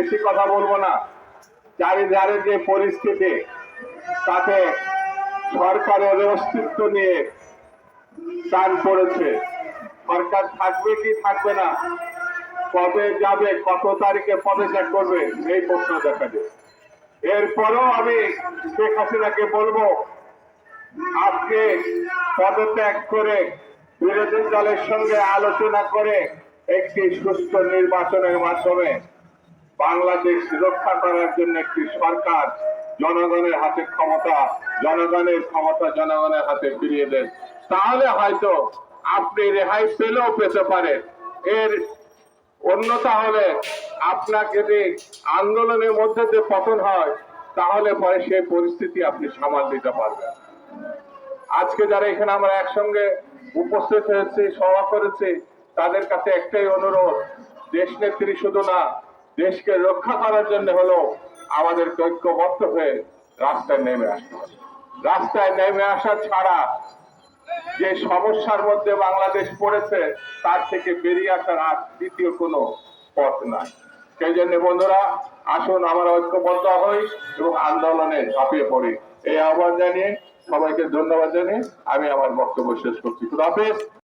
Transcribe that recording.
বেশি কথা বলব না। চারিধারে যে পরিস্থিতি, তাতে সরকারের অস্তিত্ব নিয়ে টান পড়েছে। সরকার থাকবে কি থাকবে না, কবে যাবে, কত তারিখে পদত্যাগ করবে, এই প্রশ্ন দেখা যায়। এরপরও আমি শেখ হাসিনাকে বলব, আজকে পদত্যাগ করে বিরোধী দলের সঙ্গে আলোচনা করে একটি সুস্থ নির্বাচনের মাধ্যমে বাংলাদেশ রক্ষা করার জন্য একটি সরকার জনগণের হাতে ক্ষমতা, জনগণের ক্ষমতা জনগণের হাতে ফিরিয়ে দেন। তাহলে হয়তো আপনি রেহাই পেলেও পেতে পারেন। এর অন্যতা হলে আপনাকে যদি আন্দোলনের মধ্যে যে পতন হয়, তাহলে পরে সেই পরিস্থিতি আপনি সামাল দিতে পারবেন। আজকে যারা এখানে আমরা একসঙ্গে উপস্থিত হয়েছি, সভা করেছি, তাদের কাছে একটাই অনুরোধ, দেশ নেত্রী শুধু না দেশকে রক্ষা করার জন্য হলো আমাদের ঐক্যবদ্ধ হয়ে রাস্তায় নেমে আসতে হবে। রাস্তায় নেমে আসা ছাড়া যে সমস্যার মধ্যে বাংলাদেশ পড়েছে, তার থেকে বেরিয়ে আসার আর দ্বিতীয় কোনো পথ নাই। সেই জন্য বন্ধুরা, আসুন আমরা ঐক্যবদ্ধ হই এবং আন্দোলনে ঝাঁপিয়ে পড়ি। এই আহ্বান জানিয়ে সবাইকে ধন্যবাদ জানিয়ে আমি আমার বক্তব্য শেষ করছি। খুদাহাফেজ